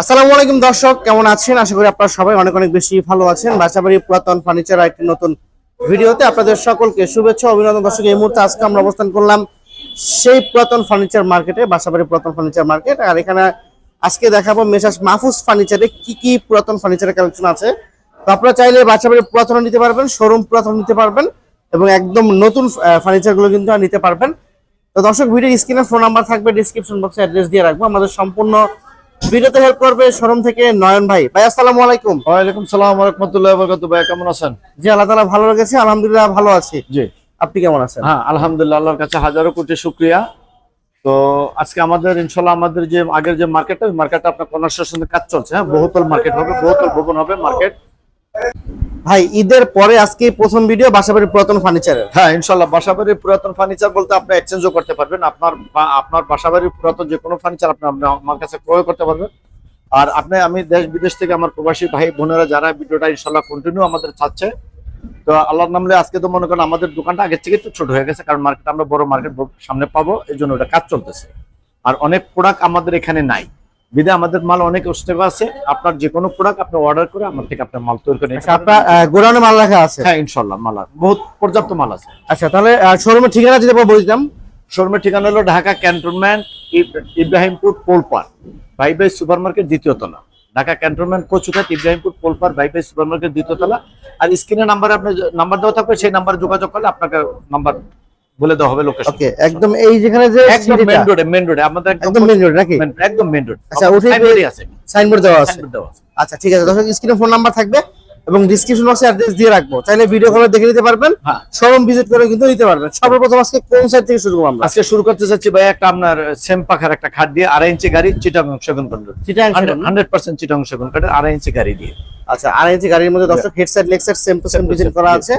আসসালামু আলাইকুম দর্শক, কেমন আছেন? আশা করি আপনারা সবাই অনেক অনেক বেশি ভালো আছেন। বাসাবাড়ি পুরাতন ফার্নিচার একটি নতুন ভিডিওতে আপনাদের সকলকে শুভেচ্ছা, অভিনন্দন। দর্শক, এই মুহূর্তে আজকে আমরা অবস্থান করলাম সেই পুরাতন ফার্নিচার মার্কেটে বাসাবাড়ি পুরাতন ফার্নিচার মার্কেট আর এখানে আজকে দেখাবো মেসাস মাহফুজ ফার্নিচারে কি কি পুরাতন ফার্নিচারের কালেকশন আছে। তো আপনারা চাইলে বাসাবাড়ি পুরাতন নিতে পারবেন শোরুম পুরাতন নিতে পারবেন এবং একদম নতুন ফার্নিচারগুলো কিন্তু নিতে পারবেন। তো দর্শক ভিডিও স্ক্রিনে ফোন নাম্বার থাকবে ডিসক্রিপশন বক্সে অ্যাড্রেস দিয়ে রাখব। আমাদের সম্পূর্ণ ভিডিওতে হেল্প করবে শোরুম থেকে নয়ন ভাই। ভাই আসসালামু আলাইকুম। ওয়া আলাইকুম সালাম ওয়া রাহমাতুল্লাহি ওয়া বারাকাতুহু। ভাই কেমন আছেন? জি আল্লাহ তাআলা ভালো রেখেছে আলহামদুলিল্লাহ ভালো আছি। জি। আপনি কেমন আছেন? হ্যাঁ আলহামদুলিল্লাহ আল্লাহর কাছে হাজারো কোটি শুকরিয়া। তো আজকে আমাদের ইনশাল্লাহ আমাদের যে আগের যে মার্কেটটা ওই মার্কেটটা আপনার কনস্ট্রাকশনের কাজ চলছে। হ্যাঁ বহুতল মার্কেট হবে বহুতল ভবন হবে মার্কেট ভাই, ঈদের পরে আজকে প্রথম ভিডিও বাসাবাড়ি পুরাতন ফার্নিচারের হ্যাঁ ইনশাল্লাহ, বাসাবাড়ির পুরাতন ফার্নিচার বলতে আপনি এক্সচেঞ্জও করতে পারবেন। আপনার আপনার বাসাবাড়ির পুরাতন যে কোনো ফার্নিচার আপনি আমার কাছে ক্রয় করতে পারবেন। আর আপনি, আমি দেশ বিদেশ থেকে আমার প্রবাসী ভাই, বোনেরা যারা ভিডিওটা ইনশাল্লাহ কন্টিনিউ আমাদের চাচ্ছে তো আল্লাহর নামলে আজকে তো মনে করেন আমাদের দোকানটা আগের থেকে একটু ছোট হয়ে গেছে, কারণ মার্কেট আমরা বড় মার্কেট সামনে পাবো, এই জন্য ওটা কাজ চলতেছে। আর অনেক প্রোডাক্ট আমাদের এখানে নাই। বিদে আমাদের মাল অনেক স্টেপ আছে। আপনার যে কোনো প্রোডাক্ট আপনি অর্ডার করে আমার থেকে আপনার মাল তৈরি করে আচ্ছা। আপনার গোডাউনে মাল রাখা আছে? হ্যাঁ ইনশাল্লাহ মাল আছে। বহুত পর্যাপ্ত মাল আছে। আচ্ছা তাহলে শোরুমের ঠিকানা যদি বলতাম শোরুমের ঠিকানা হলো ঢাকা ক্যান্টনমেন্ট ইব- ইব্রাহিমপুর পোলপার ভাই ভাই সুপার মার্কেট দ্বিতীয় তলা। Dhaka cantonment Kachughat Ibrahimpur পোলপার Bhai Bhai super market দ্বিতীয় তলা। আর স্ক্রিনে নাম্বারে আপনার নাম্বার দেওয়া থাকবে সেই নাম্বারে যোগাযোগ করলে আপনাকে নাম্বার বলে দেওয়া হবে লোকেশন ওকে একদম এই যেখানে যে একদম মেন রোডে মেন রোডে আমাদের একদম মেন রোড নাকি? একদম মেন রোড আচ্ছা, সাইনবোর্ডই আছে। সাইনবোর্ড দেওয়া আছে। আচ্ছা ঠিক আছে দর্শক স্ক্রিনে ফোন নাম্বার থাকবে এবং ডিসক্রিপশন বক্সে অ্যাড্রেস দিয়ে রাখব। চাইলে ভিডিও কলে দেখে নিতে পারবেন। হ্যাঁ। শোরুম ভিজিট করে কিন্তু নিতে পারবেন। সর্বপ্রথম আজকে কোন সাইড থেকে শুরু করব আমরা? আজকে শুরু করতে চাচ্ছি ভাই একটা আপনার সেম পাখার একটা খাট দিয়ে আড়াই ইঞ্চি গাড়ি চিটাং সেগুন কাঠের চিটাং সেগুন। হান্ড্রেড পার্সেন্ট চিটাং সেগুন কাঠের আড়াই ইঞ্চি গাড়ি দিয়ে। আচ্ছা আড়াই ইঞ্চি গাড়ির মধ্যে দর্শক head side leg side same to same design করা আছে।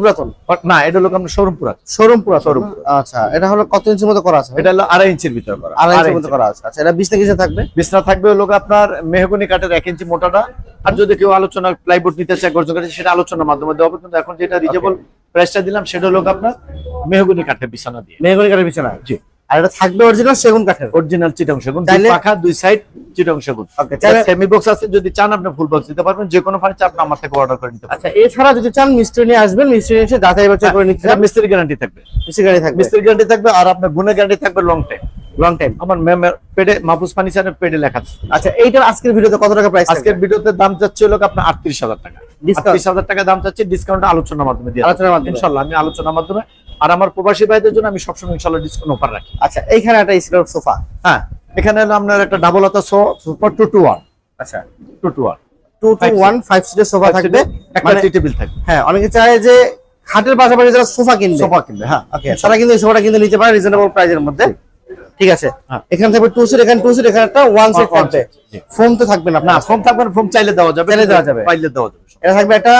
পুরাতন? না এটা হলো আপনার শোরুম শোরুম পুরাতন। আচ্ছা এটা হলো কত ইঞ্চির মতো করা আছে? এটা হলো আড়াই ইঞ্চির ভিতরে করা। আড়াই আড়াই ইঞ্চির মতো করা আছে। আচ্ছা এটা থাকবে? বিছনা থাকবে হলো আপনার মেহগনি কাঠের এক ইঞ্চি মোটাটা। আর যদি কেউ আলোচনা প্লাইবোর্ড নিতে চায় গর্জন কাঠের সেটা আলোচনার মাধ্যমে দেওয়া হবে। কিন্তু এখন যেটা রিজেবল প্রাইসটা দিলাম সেটা হলো আপনার মেহগনি কাঠের বিছানা দিয়ে। মেহগনি কাঠের বিছানা? জি। আর এটা থাকবে অরিজিনাল সেগুন কাঠের। অরিজিনাল চিটং সেগুন দুই পাখা দুই সাইড চিটং সেগুন। ওকে চাইলে সেমি বক্স আছে যদি চান আপনি ফুল বক্স দিতে পারবেন যে কোনো ফার্নিচার আপনি আমার থেকে অর্ডার করে নিতে পারবেন। আচ্ছা এছাড়া যদি চান মিস্ত্রি নিয়ে আসবেন মিস্ত্রি এসে যাচাই বাছাই করে নিতে এটা মিস্ত্রি গ্যারান্টি থাকবে। মিস্ত্রি গাড়ি থাকবে। মিস্ত্রি গ্যারান্টি থাকবে আর আপনার গুণের গ্যারান্টি থাকবে লং টাইম লং টাইম আমার মাহফুজ ফার্নিচারের পেডে লেখা আচ্ছা এইটার আজকের ভিডিওতে কত টাকা প্রাইস আজকের ভিডিওতে দাম হলো আপনার আটত্রিশ হাজার টাকা? আটত্রিশ হাজার টাকা দাম চাচ্ছে ডিসকাউন্ট আলোচনার মাধ্যমে দিয়ে আলোচনার মাধ্যমে। ইনশাল্লাহ আমি আলোচনার মাধ্যমে আর আমার প্রবাসী ভাইদের জন্য আমি সবসময় ইনশাল্লাহ ডিসকাউন্ট অফার রাখি। আচ্ছা এইখানে একটা স্টোর সোফা হ্যাঁ এখানে হলো আপনার একটা ডাবল হাতা so super two two one আচ্ছা। Two two one two two one five সিটের সোফা থাকবে। একটা মানে টেবিল থাকবে। হ্যাঁ অনেকে চায় যে খাটের পাশাপাশি যারা সোফা কিনবে। সোফা কিনবে হ্যাঁ। ওকে তারা কিন্তু এই সোফাটা কিন্তু নিতে পারে রিজনেবল প্রাইসের মধ্যে। ঠিক। আছে। হ্যাঁ। এখানে থাকবে টু সিট এখানে টু সিট এখানে একটা ওয়ান সিট থাকবে। ফোন তো থাকবে না না ফোন থাকবে ফোন চাইলে দেওয়া যাবে। চাইলে দেওয়া যাবে। পাইলে দেওয়া যাবে। এটা থাকবে একটা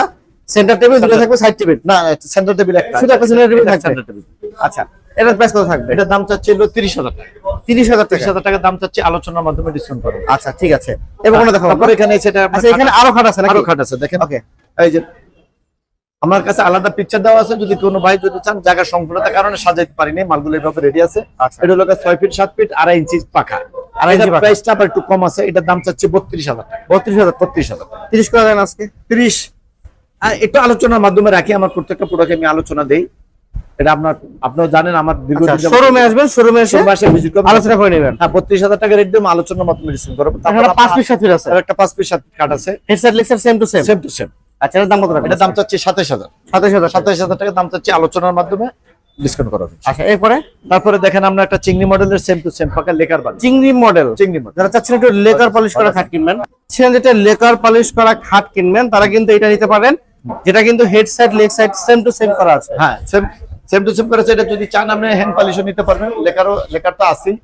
সেন্টার টেবিল দুটো থাকবে সাইড টেবিল না সেন্টার টেবিল একটা শুধু একটা center table থাকবে? সেন্টার টেবিল আচ্ছা এটার প্রাইস কত থাকবে? এটার দাম চাচ্ছে হলো তিরিশ হাজার টাকা। তিরিশ হাজার তিরিশ টাকা হাজার টাকা দাম চাচ্ছে আলোচনার মাধ্যমে ডিসকাউন্ট করবে আচ্ছা ঠিক আছে। এবার কোনো দেখো তারপর এখানে সেটা আচ্ছা এখানে আরও খাট আছে নাকি? আরও খাট আছে দেখেন। ওকে এই যে আমার কাছে আলাদা পিকচার দেওয়া আছে যদি কোনো ভাই যদি চান জায়গা সংকলতার কারণে সাজাইতে পারিনি মালগুলো এইভাবে রেডি আছে। আচ্ছা। এটা হলো ছয় ফিট সাত ফিট আড়াই ইঞ্চি পাখা। আড়াই ইঞ্চি প্রাইসটা আবার একটু কম আছে এটার দাম চাচ্ছে বত্রিশ হাজার বত্রিশ হাজার বত্রিশ হাজার। তিরিশ করে দেন আজকে? ত্রিশ। একটু আলোচনার মাধ্যমে রাখি আমার প্রত্যেকটা প্রোডাক্টে আমি আলোচনা দেই। এটা আপনার আপনারা জানেন আমার দীর্ঘদিন শোরুমে আসবেন শোরুমে এসে শোরুমে এসে করবেন। আলোচনা করে নেবেন। হ্যাঁ বত্রিশ হাজার টাকা রেট দিয়ে আমি আলোচনার মাধ্যমে ডিসকাউন্ট করব। তারপর এখানে পিস সাত আছে। একটা পাঁচ পিস সাত কার্ড আছে। Headset lacquer same to same same to same আচ্ছা এটার দাম কত টাকা? এটা দাম চাচ্ছি সাতাশ হাজার। সাতাশ হাজার সাতাশ হাজার টাকা দাম চাচ্ছি আলোচনার মাধ্যমে ডিসকাউন্ট করা হবে আচ্ছা এরপরে? তারপরে দেখেন আমরা একটা চিংড়ি মডেলের সেম টু সেম পাকা লেকার চিংড়ি মডেল। চিংড়ি মডেল। যারা চাচ্ছেন একটু লেকার পলিশ করা খাট কিনবেন ছিলেন যেটা লেকার পলিশ করা খাট কিনবেন তারা কিন্তু এটা নিতে পারেন। যেটা কিন্তু head side leg side same to same করা আছে। হ্যাঁ সেম সেম টু সেম করা আছে। এটা যদি চান আপনি হ্যান্ড পলিশও নিতে পারবেন। লেকারও লেকার তো আছেই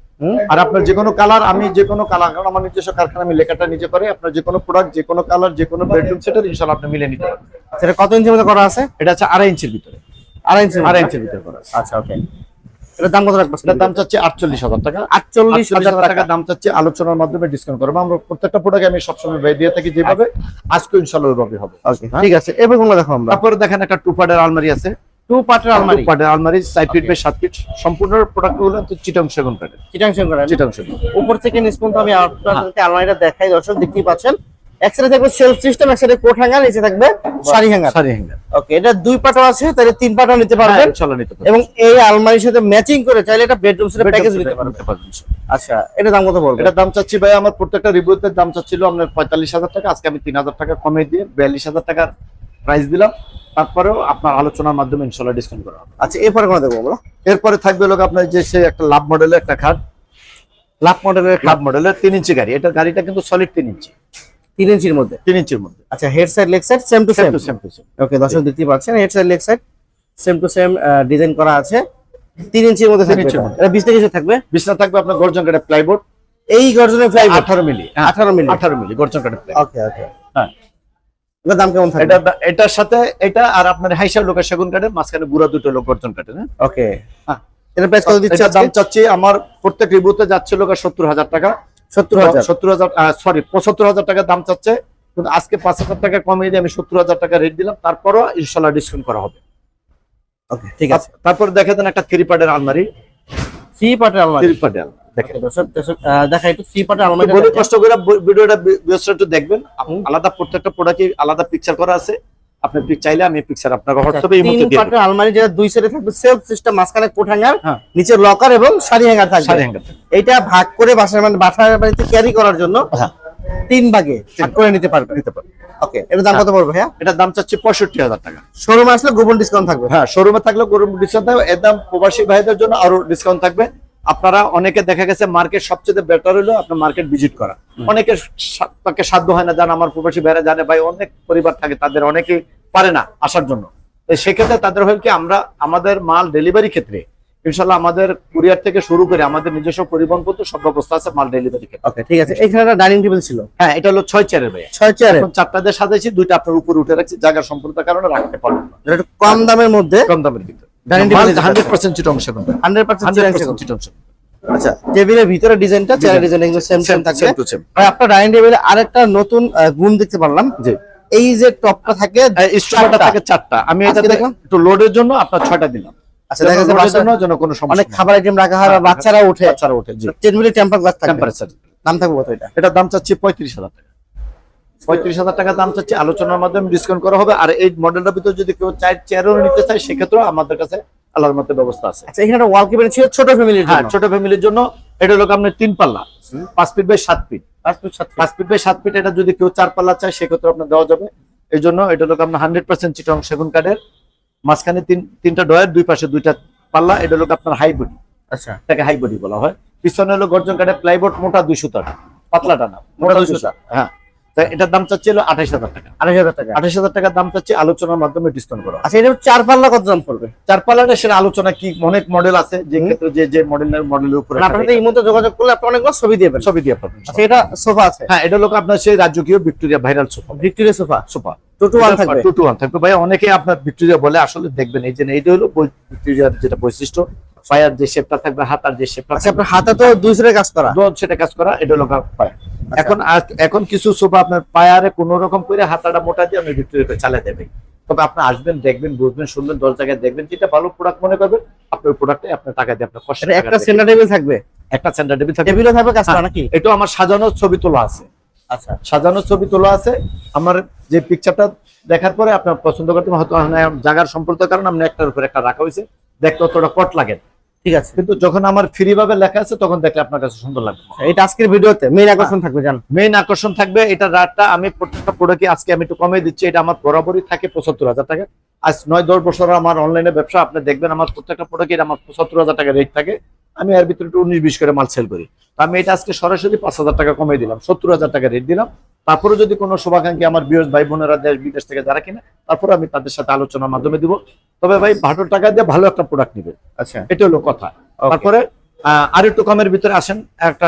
আর আপনার যে কোনো কালার আমি যে কোনো কালার কারণ আমার নিজস্ব কারখানা আমি লেখাটা নিজে করে। আপনার যে কোনো প্রোডাক্ট যে কোনো কালার যে কোনো বেডরুম সেটার ইনশাল্লাহ আপনি মিলে নিতে পারবেন। সেটা কত ইঞ্চির মধ্যে করা আছে? এটা হচ্ছে আড়াই ইঞ্চির ভিতরে। আড়াই ইঞ্চি আড়াই ইঞ্চির ভিতরে করা আছে। আচ্ছা ওকে এটার দাম কত রাখব? এটার দাম চাচ্ছে আটচল্লিশ হাজার টাকা। আটচল্লিশ আটচল্লিশ হাজার হাজার টাকা টাকা। দাম চাচ্ছে আলোচনার মাধ্যমে ডিসকাউন্ট করব। আমরা প্রত্যেকটা প্রোডাক্ট আমি সবসময় ব্যয় দিয়ে থাকি যেভাবে। আজকে ইনশাল্লাহ ওইভাবে হবে। ওকে ঠিক আছে। এবার দেখো আমরা? তারপরে দেখেন একটা টু পার্টের আলমারি আছে। টু পার্টের আলমারি? আলমারি ফিট. বাই সাত ফিট সম্পূর্ণ প্রোডাক্টগুলো তো চিটং সেগুন কাঠের চিটাং করা চিটং সেগুন। উপর থেকে নিচ পর্যন্ত আমি হ্যাঁ। আলমারিটা দেখাই দর্শক দেখতেই পাচ্ছেন। এক সাইডে থাকবে সেলফ সিস্টেম এক সাইডে কোট হ্যাঙ্গার নিচে থাকবে sari hanger sari hanger okay এটা দুই পাটও আছে তাহলে তিন পাটও নিতে পারবেন। চলো নিতে পারবেন। এবং এই আলমারির সাথে ম্যাচিং করে চাইলে এটা বেডরুম সেটের প্যাকেজ নিতে পারবেন। আচ্ছা এটা দাম কত পড়বে এটার দাম চাচ্ছি ভাই আমার প্রত্যেকটা রিভিউতে দাম চাচ্ছিল আপনার পঁয়তাল্লিশ হাজার টাকা আজকে আমি তিন হাজার টাকা কমে দিয়ে বিয়াল্লিশ হাজার টাকার প্রাইস দিলাম। তারপরেও আপনার আলোচনার মাধ্যমে ইনশাল্লাহ ডিসকাউন্ট করা হবে। আচ্ছা এরপরে কোনো দেখব বলো? এরপরে থাকবে লোক আপনার যে সে একটা লাভ মডেলের একটা খাট লাভ মডেলের লাভ মডেলের তিন ইঞ্চি গাড়ি। এটা গাড়িটা কিন্তু সলিড তিন ইঞ্চি। তিন ইঞ্চির মধ্যে? তিন ইঞ্চির মধ্যে। আচ্ছা head side leg side same to same same to same okay দর্শক দেখতেই পাচ্ছেন head side leg side same to same design করা আছে। তিন ইঞ্চির মধ্যে থাকবে এটা। বিশ থেকে থাকবে? বিছনা থাকবে আপনার গর্জন কাঠের প্লাইবোর্ড এই গর্জনের ফ্লাই আঠারো মিলি আঠারো মিলি। আঠারো মিলি গর্জন কাঠের প্লাই ওকে ওকে হ্যাঁ। এটার দাম কেমন থাকবে? এটা এটার সাথে এটা আর আপনার হাইসা লোকের সেগুন কাঠের মাঝখানে গুড়া দুটো লোক গর্জন কাঠের হ্যাঁ। ওকে হ্যাঁ। এটা প্রাইস কত দিচ্ছে দাম চাচ্ছি আমার প্রত্যেক রিভিউতে যাচ্ছে লোক সত্তর হাজার টাকা। সত্তর হাজার। সত্তর হাজার সরি পঁচাত্তর হাজার টাকা দাম চাচ্ছে কিন্তু আজকে পাঁচ হাজার টাকা কমিয়ে দিয়ে আমি সত্তর হাজার টাকা রেট দিলাম তারপরও ইনশাল্লাহ ডিসকাউন্ট করা হবে। ওকে ঠিক আছে। তারপর দেখে দেন একটা থ্রি পার্টের আলমারি। থ্রি পার্টের আলমারি? থ্রি পার্টের আলমারি দেখেন। Okay, দর্শক দর্শক আহ, দেখা একটু থ্রি পার্টের আলমারি বলি কষ্ট করে ভিডিওটা একটু দেখবেন। আলাদা প্রত্যেকটা প্রোডাক্টে আলাদা পিকচার করা আছে। আপনি পিক চাইলে আমি পিকচার আপনাকে হোয়াটসঅ্যাপে মুহূর্তে দিয়ে আলমারি যেটা দুই সাইডে থাকবে সেলফ সিস্টেম মাঝখানে কোট হ্যাঙ্গার হ্যাঁ। নিচে লকার এবং শাড়ি হ্যাঙ্গার থাকবে। হ্যাঙ্গার এইটা ভাগ করে বাসার মানে বাসার বাড়িতে ক্যারি করার জন্য হ্যাঁ। তিন ভাগে ভাগ করে নিতে পারবে। নিতে পারেন ওকে দাম কত পড়বে হ্যাঁ এটার দাম চাচ্ছি পঁয়ষট্টি হাজার টাকা। শোরুমে আসলে গোপন ডিসকাউন্ট থাকবে। হ্যাঁ শোরুমে থাকলে গরুর ডিসকাউন্ট থাকবে। এর দাম প্রবাসী ভাইদের জন্য আরও ডিসকাউন্ট থাকবে। আপনারা অনেকে দেখা গেছে মার্কেট সবচেয়ে বেটার হলো আপনার মার্কেট ভিজিট করা। অনেকে তাকে সাধ্য হয় না জান আমার প্রবাসী ভাইরা জানে ভাই অনেক পরিবার থাকে তাদের অনেকে পারে না আসার জন্য। সেক্ষেত্রে তাদের হয় কি আমরা আমাদের মাল ডেলিভারি ক্ষেত্রে ইনশাল্লাহ আমাদের কুরিয়ার থেকে শুরু করে আমাদের নিজস্ব পরিবহন পর্যন্ত সব ব্যবস্থা আছে মাল ডেলিভারি ওকে ঠিক আছে। এখানে একটা ডাইনিং টেবিল ছিল? হ্যাঁ এটা হলো ছয় চেয়ারের ভাই ছয় চেয়ারে এখন চারটা দিয়ে সাজাইছি দুইটা আপনার উপরে উঠে রাখছি জায়গার সম্পূর্ণতার কারণে রাখতে পারবেন না। যেটা কম দামের মধ্যে? কম দামের ভিতরে। চিটং চিটং সেগুন আচ্ছা টেবিলের ভিতরে ডিজাইনটা চেয়ারের ডিজাইন এগুলো সেম সেম থাকবে? ভাই আপনার ডাইনিং টেবিলে আরেকটা নতুন গুণ দেখতে পারলাম। জি। এই যে টপটা থাকে স্টোভটা থাকে চারটা। আমি এটা দেখলাম। একটু লোডের জন্য আপনার ছয়টা দিলাম। আচ্ছা দেখা যাচ্ছে লোডের জন্য কোনো সমস্যা অনেক খাবার আইটেম রাখা হয় বা হ্যাঁ, বাচ্চারা ওঠে জি। টেন মিলি টেম্পার গ্লাস থাকবে টেম্পারেচার দাম থাকবে কত এটা? এটার দাম চাচ্ছি পঁয়ত্রিশ হাজার টাকা। পঁয়ত্রিশ হাজার টাকা দাম চাচ্ছি আলোচনার মাধ্যমে ডিসকাউন্ট করা হবে আর এই মডেলটার ভিতরে যদি কেউ চার চেয়ারও নিতে চায় সেক্ষেত্রেও আমাদের কাছে মধ্যে ব্যবস্থা আছে। আচ্ছা এখানে ওয়াল কেবিনেট ছিল ছোট ফ্যামিলির হ্যাঁ জন্য। ছোট ফ্যামিলির জন্য এটা হলো আপনার তিন পাল্লা পাঁচ ফিট বাই সাত ফিট পাঁচ ফুট সাত ফুট। পাঁচ ফিট বাই সাত ফিট এটা যদি কেউ চার পাল্লা চায় সেক্ষেত্রে আপনার দেওয়া যাবে। এই জন্য এটা আপনার হান্ড্রেড পার্সেন্ট চিটং সেগুন কাঠের। মাঝখানে তিন তিনটা ডয়ের দুই পাশে দুইটা পাল্লা এটা আপনার হাই বডি আচ্ছা। এটাকে হাই বডি বলা হয়। পিছনে হলো গর্জন কাঠের প্লাইবোর্ড মোটা দুই টাকা পাতলাটা না মোটা দুই দুইশো 200 হ্যাঁ। এটার দাম চাচ্ছি হলো আঠাইশ হাজার টাকা। আড়াই হাজার টাকা। আঠাইশ হাজার টাকার দাম চাচ্ছি আলোচনার মাধ্যমে ডিসকাউন্ট করা। আচ্ছা এটা চার পাল্লা কত দাম পড়বে? চার পাল্লাটা সেটা আলোচনা কি অনেক মডেল আছে যে ক্ষেত্রে যে যে মডেলের মডেলের উপরে মানে আপনার সাথে এই মুহূর্তে যোগাযোগ করলে আপনি অনেকগুলো ছবি দিবেন ছবি দিয়ে পাবেন আচ্ছা এটা সোফা আছে? হ্যাঁ এটা হলো আপনার সেই রাজকীয় Victoria viral sofa. Victoria sofa? Sofa. One থাকবে? টু টু ওয়ান থাকবে। ভাই অনেকে আপনার ভিক্টোরিয়া বলে আসলে দেখবেন এই যে হলো ভিক্টোরিয়ার যেটা বৈশিষ্ট্য পায়ার যে শেপটা থাকবে হাতার যে শেপটা আচ্ছা আপনার হাতে তো দুই কাজ করা। সেটা কাজ করা এটা পায়ার। এখন এখন কিছু সোফা আপনার পায়ারে কোন রকম করে হাতাটা মোটা দিয়ে আপনি ভিক্টোরিয়া চালিয়ে দেবে। তবে আপনি আসবেন দেখবেন বুঝবেন শুনবেন দশ জায়গায় দেখবেন যেটা ভালো প্রোডাক্ট মনে করবেন আপনার প্রোডাক্টে আপনার টাকা দিয়ে আপনার কষ্ট একটা সেন্টার টেবিল থাকবে? একটা সেন্টার টেবিল থাকবে। টেবিলও থাকবে কাজ হ্যাঁ। নাকি? এটা আমার সাজানোর ছবি তোলা আছে। আচ্ছা। সাজানো ছবি তোলা আছে। আমার যে পিকচারটা দেখার পরে আপনার পছন্দ করতে হয়তো জায়গার সম্পর্কের কারণে আপনি একটার উপর একটা রাখা হয়েছে। দেখতে অতটা কট লাগে। ঠিক আছে। কিন্তু যখন আমার ফ্রি ভাবে লেখা আছে তখন দেখলে আপনার কাছে সুন্দর লাগবে। এটা আজকের ভিডিওতে মেইন আকর্ষণ থাকবে জান। মেইন আকর্ষণ থাকবে এটা রাতটা আমি প্রত্যেকটা প্রোডাক্টে আজকে আমি একটু কমে দিচ্ছি এটা আমার বরাবরই থাকে পঁচাত্তর হাজার টাকা। আজ নয় দশ বছর আমার অনলাইনে ব্যবসা আপনি দেখবেন আমার প্রত্যেকটা প্রোডাক্টের আমার পঁচাত্তর হাজার টাকা রেট থাকে। আমি এর ভিতরে একটু উনিশ বিশ করে মাল সেল করি। তো আমি এটা আজকে সরাসরি পাঁচ হাজার টাকা কমে দিলাম সত্তর হাজার টাকা রেট দিলাম। তারপরে যদি কোনো শুভাকাঙ্ক্ষী আমার বিয়স ভাই বোনেরা দেশ বিদেশ থেকে যারা কিনে তারপরে আমি তাদের সাথে আলোচনার মাধ্যমে দিব। তবে ভাই ভাটো টাকা দিয়ে ভালো একটা প্রোডাক্ট নিবে। আচ্ছা। এটা হলো কথা। তারপরে আর একটু কমের ভিতরে আসেন। একটা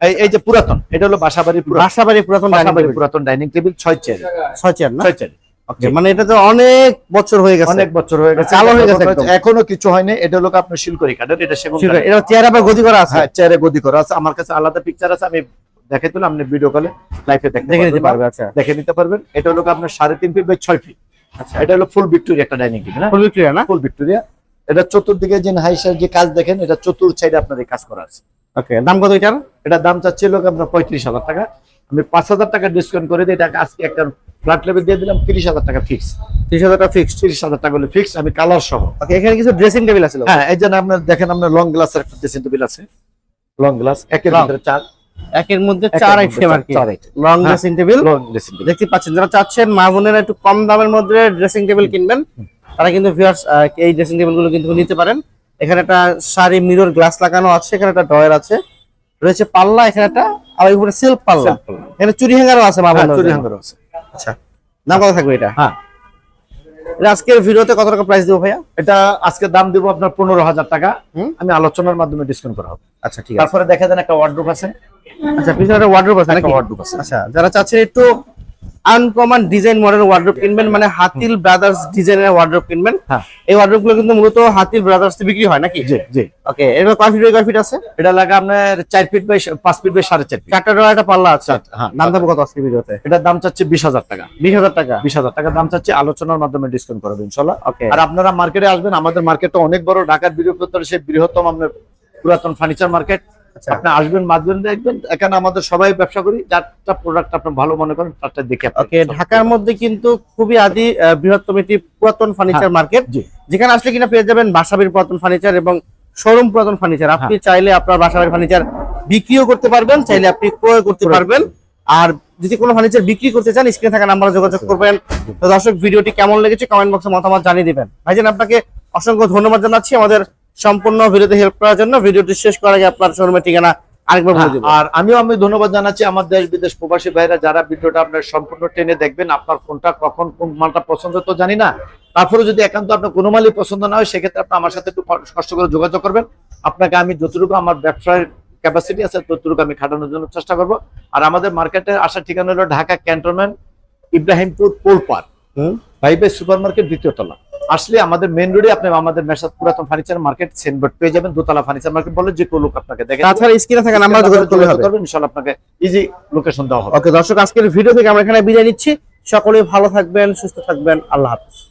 এই- যে পুরাতন এটা হলো বাসাবাড়ি বাসাবাড়ি পুরাতন পুরাতন ডাইনিং টেবিল ছয় চেয়ার ছয় চেয়ার ছয় চেয়ার মানে এটা তো অনেক বছর হয়ে গেছে। অনেক বছর হয়ে গেছে। চালু হয়ে গেছে এখনও কিছু হয়নি। এটা হলো আপনার শিলকরি কাঠের এটা সেগুন। এটা চেয়ার আবার গদি করা আছে। হ্যাঁ চেয়ারে গদি করা আছে। আমার কাছে আলাদা পিকচার আছে। আমি দেখে তুলে আপনি ভিডিও কলে দেখতে দেখে নিতে পারবেন আচ্ছা। দেখে নিতে পারবেন। এটা হলো আপনার সাড়ে তিন ফিট বাই ছয় ফিট আচ্ছা। এটা হলো ফুল ভিক্টোরিয়া একটা ডাইনিং টেবিল ফুল ভিক্টোরিয়া না? ফুল ভিক্টোরিয়া এটা চতুর্দিকে যে হাইসার যে কাজ দেখেন এটা চতুর সাইডে আপনার এই কাজ করা আছে। ওকে দাম কত এটার? এটার দাম চাচ্ছে লোক আপনার পঁয়ত্রিশ হাজার টাকা। আমি পাঁচ হাজার টাকা ডিসকাউন্ট করে দিই এটাকে আজকে একটা ফ্ল্যাট লেভেল দিয়ে দিলাম তিরিশ হাজার টাকা ফিক্স তিরিশ হাজার টাকা ফিক্সড তিরিশ হাজার টাকা হলে ফিক্স আমি কালার সহ। ওকে এখানে কিছু ড্রেসিং টেবিল আছে হ্যাঁ এই জন্য আপনার দেখেন আপনার লং গ্লাসের একটা ড্রেসিং টেবিল আছে। লং গ্লাস একের। ভিতরে চার একের মধ্যে চার আইটেম আর কি। লং। ড্রেসিং টেবিল দেখতে পাচ্ছেন যারা চাচ্ছেন মা বোনেরা একটু কম দামের মধ্যে ড্রেসিং টেবিল কিনবেন তারা কিন্তু ভিউয়ার্স এই ড্রেসিং টেবিলগুলো কিন্তু নিতে পারেন। এখানে একটা শাড়ি মিরর গ্লাস লাগানো আছে এখানে একটা ডয়ার আছে। রয়েছে পাল্লা এখানে একটা আর উপরে সেলফ পাল্লা। এখানে চুরি হ্যাঙ্গারও আছে মা বোনদের চুরি। হাঙ্গার আছে। আচ্ছা দাম কত থাকবে এটা? হ্যাঁ আজকের ভিডিওতে কত টাকা প্রাইস দেবো ভাইয়া? এটা আজকে দাম দিব আপনার পনেরো হাজার টাকা। আমি আলোচনার মাধ্যমে ডিসকাউন্ট করা হবে। আচ্ছা ঠিক আছে। তারপরে দেখা যান একটা ওয়ার্ডরোব আছে। আচ্ছা পিছনে একটা ওয়ার্ডরোব আছে একটা আছে। আচ্ছা যারা চাচ্ছেন একটু আনকমন ডিজাইন মডেল ওয়ার্ডরোব কিনবেন মানে হাতিল ব্রাদার্স ডিজাইনের ওয়ার্ডরোব কিনবেন। হ্যাঁ। এই ওয়ার্ডরোবগুলো কিন্তু মূলত হাতিল ব্রাদার্স বিক্রি হয় নাকি? জি জি। ওকে এর কয় ফিট কয় ফিট আছে? এটা লাগে আপনার চার ফিট বাই পাঁচ ফিট বাই সাড়ে চার ফিট চারটা ডোর একটা পাল্লা আছে। হ্যাঁ দাম দেবো কত আজকে ভিডিওতে? এটার দাম চাচ্ছে বিশ হাজার টাকা। বিশ হাজার টাকা? বিশ হাজার টাকা দাম চাচ্ছে আলোচনার মাধ্যমে ডিসকাউন্ট করবে ইনশাল্লাহ। ওকে আর আপনারা মার্কেটে আসবেন আমাদের মার্কেট মার্কেটটা অনেক বড় ঢাকার বৃহত্তর সেই বৃহত্তম আপনার পুরাতন ফার্নিচার মার্কেট আপনি আসবেন মাধ্যমে দেখবেন। এখানে আমাদের সবাই ব্যবসা করি। যারটা প্রোডাক্ট আপনি ভালো মনে করেন তারটা দেখে ওকে ঢাকার মধ্যে কিন্তু খুবই আদি বৃহত্তম একটি পুরাতন ফার্নিচার মার্কেট যেখানে আসলে কিনা পেয়ে যাবেন বাসাবির পুরাতন ফার্নিচার এবং শোরুম পুরাতন ফার্নিচার আপনি চাইলে আপনার বাসাবির ফার্নিচার বিক্রিও করতে পারবেন চাইলে আপনি ক্রয় করতে পারবেন। আর যদি কোনো ফার্নিচার বিক্রি করতে চান স্ক্রিনে থাকা নাম্বারে যোগাযোগ করবেন। তো দর্শক ভিডিওটি কেমন লেগেছে কমেন্ট বক্সে মতামত জানিয়ে দিবেন। ভাইজান আপনাকে অসংখ্য ধন্যবাদ জানাচ্ছি। আমাদের সম্পূর্ণ ভিডিওতে হেল্প করার জন্য ভিডিওটি শেষ করার আগে আপনার শোরুমের ঠিকানা আরেকবার বলে দিব। আর আমিও আমি ধন্যবাদ জানাচ্ছি আমার দেশ বিদেশ প্রবাসী ভাইরা যারা ভিডিওটা আপনার সম্পূর্ণ টেনে দেখবেন আপনার কোনটা কখন কোন মালটা পছন্দ তো জানি না। তারপরে যদি একান্ত আপনার কোনো মালই পছন্দ না হয় সেক্ষেত্রে আপনি আমার সাথে একটু কষ্ট করে যোগাযোগ করবেন। আপনাকে আমি যতটুকু আমার ব্যবসার ক্যাপাসিটি আছে ততটুকু আমি খাটানোর জন্য চেষ্টা করব। আর আমাদের মার্কেটে আসার ঠিকানা হলো ঢাকা ক্যান্টনমেন্ট ইব্রাহিমপুর পোল পার্ক হুম। ভাইবে সুপার মার্কেট দ্বিতীয় তলা। আসলে আমাদের মেন রোডে আপনি আমাদের মেসাদ পুরাতন ফার্নিচার মার্কেট সেনবট পেয়ে যাবেন দোতলা ফার্নিচার মার্কেট বলে যে কোনো লোক আপনাকে দেখে তাছাড়া স্ক্রিনে থাকা নাম্বার যোগাযোগ করলে হবে। করবেন ইনশাআল্লাহ আপনাকে ইজি লোকেশন দেওয়া হবে। ওকে দর্শক আজকের ভিডিও থেকে আমরা এখানে বিদায় নিচ্ছি। সকলে ভালো থাকবেন সুস্থ থাকবেন আল্লাহ হাফিজ।